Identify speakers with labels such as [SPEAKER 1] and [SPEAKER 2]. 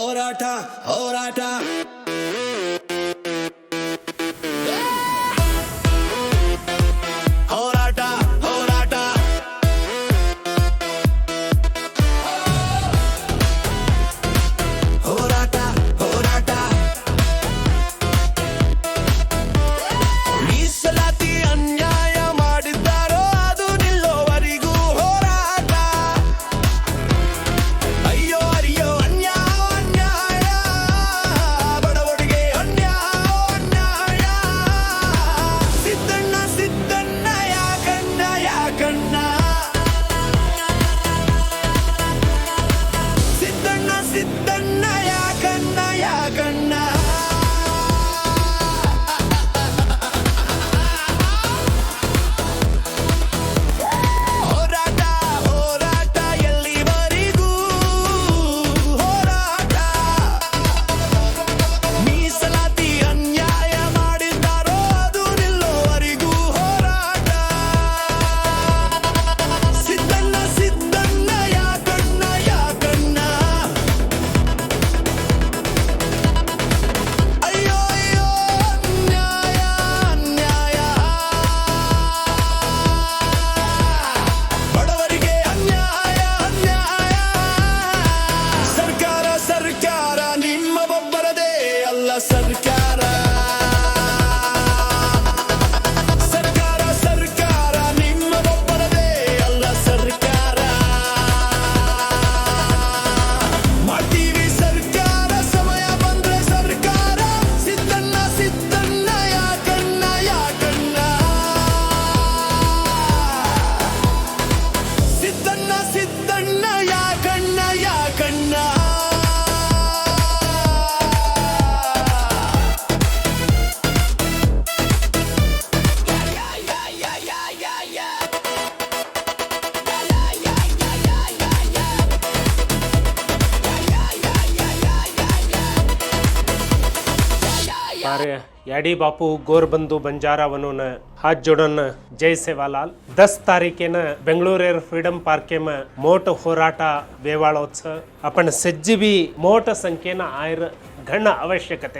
[SPEAKER 1] ಹೋರಾಟ ಹೋರಾಟ
[SPEAKER 2] कार्य याडी ಬಾಪು ಗೋರ್ಬಂದು ಬಂಜಾರಾವನು हाथ जोड़न ಜೈ ಸೇವಾಲಾಲ್. ದಸ್ ತಾರೀಕಿನ ಬೆಂಗಳೂರ ಫ್ರೀಡಂ ಪಾರ್ಕೆಮ ಮೋಟ ಹೋರಾಟ ವೇವಾಳೋತ್ಸವ ಅಪನ ಸಜ್ಜಿ ಬಿ ಮೋಟ ಸಂಖ್ಯೆನ ಆಯ್ರ ಘನ ಅವಶ್ಯಕತೆ.